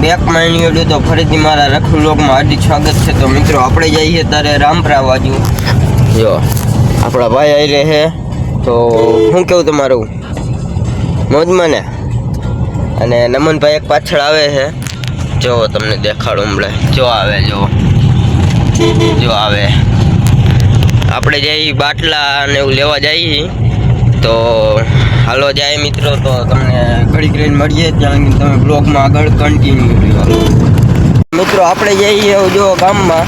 Back માઇની ઓડ્યું તો ફરીથી મારા રખડુ લોકમાં હાર્દિક સ્વાગત છે. તો મિત્રો, આપણે જઈએ ત્યારે રામપરા બાજુ. જો, આપણા ભાઈ આવી રહે તો શું કેવું તમારું? મોજમાં ને? અને નમનભાઈ એક પાછળ આવે છે. જો, તમને દેખાડું હમણાં. જો આવે, જો. જો આવે. આપણે જઈ બાટલા ને એવું લેવા જઈએ. તો હાલો જાય મિત્રો તો તમને ઘડીક રહીને મળીએ ત્યાં તમે બ્લોગમાં આગળ કન્ટિન્યુ રહ્યો. મિત્રો આપણે જઈએ જો ગામમાં.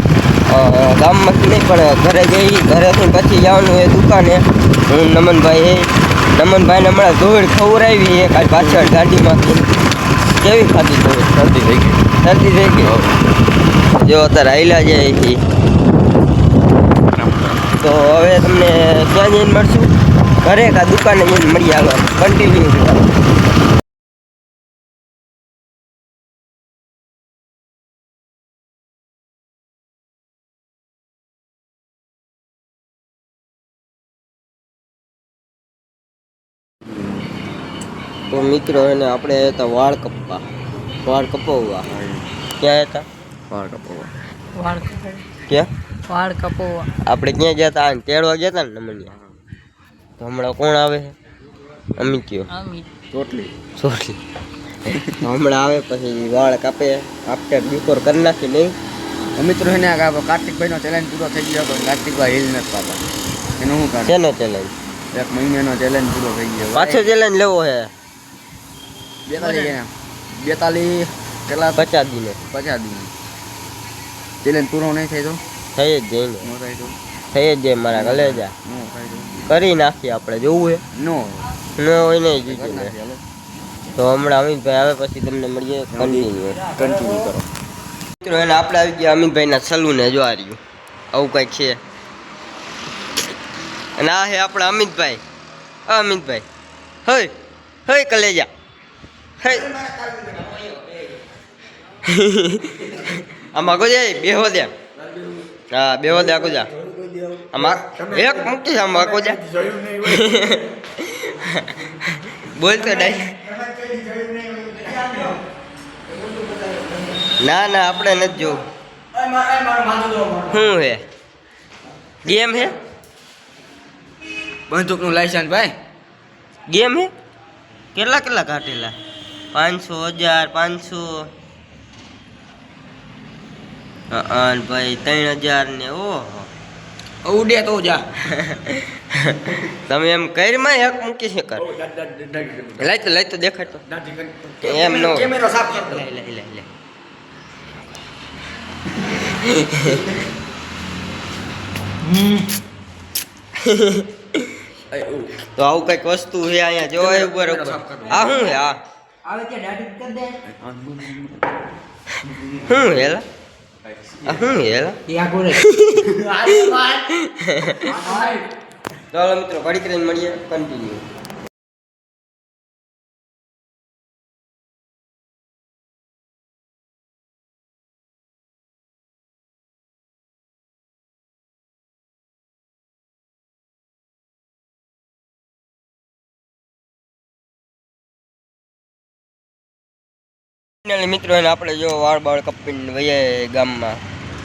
ગામમાંથી નહીં પણ ઘરે જઈ ઘરેથી પછી જવાનું એ દુકાને. હું નમનભાઈ એ નમનભાઈને હમણાં ધોળ ખવડાવી એ આ પાછળ ગાડીમાંથી. કેવી ખાધી ધોળ? શરદી થઈ ગઈ. શરદી થઈ ગઈ? જો અત્યારે હાઈલા જાય તો હવે તમને ક્યાં જઈને મળશું. ઘરે કા દુકાને જઈને મળી આવે. કન્ટિન્યુ તો મિત્રો એને આપણે હતા વાળ કપવા વાળ કપવવા ક્યાં હતા? વાળ કપોવા વાળ કપાય. ક્યાં? વાળ કપોવા આપણે ક્યાં ગયા હતા તેડવા ગયા હતા ને નમનિયા હમણાં કોણ આવે? છે અમિત કયો? ચોટલી. ચોટલી. હમણાં આવે પછી વાળ કાપે આફ્ટર બિફોર કરી નાખી નહીં? અમિત રોહિને કાર્તિકભાઈ નો ચેલેન્જ પૂરો થઈ ગયો પણ કાર્તિકભાઈ હિલ નથી પાપા એનું શું કારણ? શેનો ચેલેન્જ એક મહિનાનો ચેલેન્જ પૂરો થઈ ગયો. પાછો ચેલેન્જ લેવો છે બેતાલીસ બેતાલી બેતાલીસ કેટલા પચાસ દિને. પચાસ દિને. ચેલેન્જ પૂરો નહીં થાય તો? થઈ જ થાય થઈ જ જાય મારા કલેજા. કરી નાખીએ આપણે જોવું નો. નો ન હોય નહીં જીજુ તો હમણાં અમિતભાઈ આવે પછી તમને મળીએ કન્ટિન્યુ કન્ટિન્યુ કરો. મિત્રો એને આપણે આવી ગયા અમિતભાઈના સલૂને જો આ રહ્યું. આવું કંઈક છે. અને આ છે આપણા અમિતભાઈ હા અમિતભાઈ હય હય કલેજા. હય આમાં આગો જાય બેહો દે હા બેહો દે આગો જા. આમાં એક મૂકી આમાં આગો જા બોલતો ડાય. ના ના આપણે નથી જોવું. શું હે? ગેમ હે? બંદૂકનું લાયસન્સ ભાઈ. ગેમ હે? કેટલા કેટલા કાઢેલા? પાંચસો હજાર પાંચસો. હા ભાઈ ત્રણ હજાર ને ઓહો. ઉડે તો જા. તમે એમ કરમાં એક મૂકી છે કર? લઈ તો લઈ તો. દેખાડતો એમ નો કેમેરો સાફ કર લઈ લઈ લઈ લઈ તો આવું કંઈક વસ્તુ છે અહીંયા જોવાય ઉપર ઉપર. આ શું હે આ. આવે કે દાઢી કર દે? શું હેલા. આ શું હેલા એ આ ગોરે ચાલો મિત્રો ઘડી કરીને મળીએ કન્ટિન્યુ ફાઇનલી મિત્રો એને આપણે જો વાળ બાળ કપીને વઈએ ગામમાં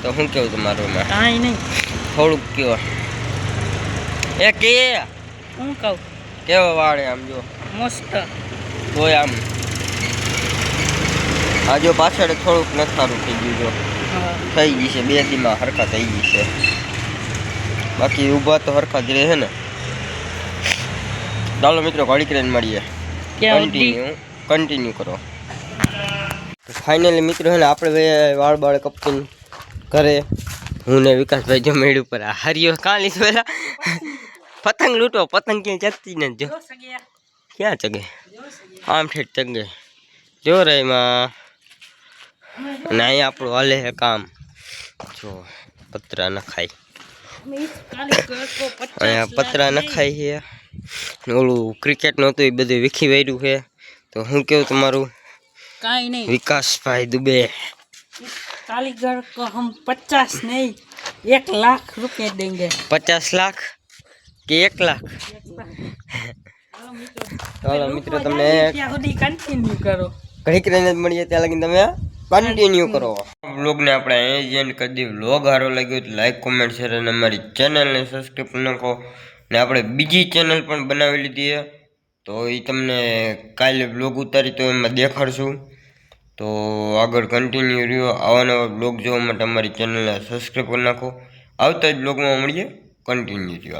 તો શું કેવું તમારું એમાં? કાંઈ નહીં. થોડુંક કયો. એ કે? હું કહું? કેવો વાળ આમ જો? મસ્ત. તોય આમ. આ જો પાછળ થોડુંક નથારું થઈ ગયું જો. હા. થઈ ગઈ છે બે દીમાં હરખા થઈ ગઈ છે. બાકી ઊભા તો હરખા જ રહે ને. ચાલો મિત્રો ઘડી કરીને મળીએ. ક્યાં સુધી કન્ટિન્યુ કન્ટિન્યુ કરો. ફાઇનલી મિત્રો છે ને, આપણે બે વાળ બાળ કપીને ઘરે હું ને વિકાસભાઈ જો મેળ ઉપર આ હરિયો. કાં લીધો પેલા? પતંગ લૂંટો, પતંગ ક્યાંય ચગતી ને જો. ક્યાં ચગે? આમ ઠેઠ ચગે. જો રે એમાં. અને અહીંયા આપણું હાલે છે કામ. જો, પતરા નખાય. અહીંયા પતરા નખાય છે. ને ઓલું ક્રિકેટનું હતું, એ બધું વીખી વાર્યું છે. તો હું કેવું તમારું? કાંઈ નહીં વિકાસભાઈ દુબે कालीगढ़ को हम पचास नहीं एक लाख रुपए देंगे પચાસ લાખ કે એક લાખ ચાલો મિત્રો તમને ત્યાં સુધી કન્ટિન્યુ કરો ઘડીક રહીને જ મળીએ ત્યાં લગીને તમે કન્ટિન્યુ કરો વ્લોગને આપણે અહીં જ એન્ડ કરી દઈએ વ્લોગ સારો લાગ્યો તો લાઈક કોમેન્ટ શેર અને અમારી ચેનલને સબસ્ક્રાઈબ કરી નાખો ને આપણે બીજી ચેનલ પણ બનાવી લીધી છે તો એ તમને કાલે બ્લોગ ઉતારી તો એમાં દેખાડશું. તો આગળ કન્ટિન્યુ રહ્યો. આવા બ્લોગ જોવા માટે અમારી ચેનલને સબસ્ક્રાઈબ કરી નાખો. આવતા જ બ્લોગમાં મળીએ. કન્ટિન્યુ રહ્યો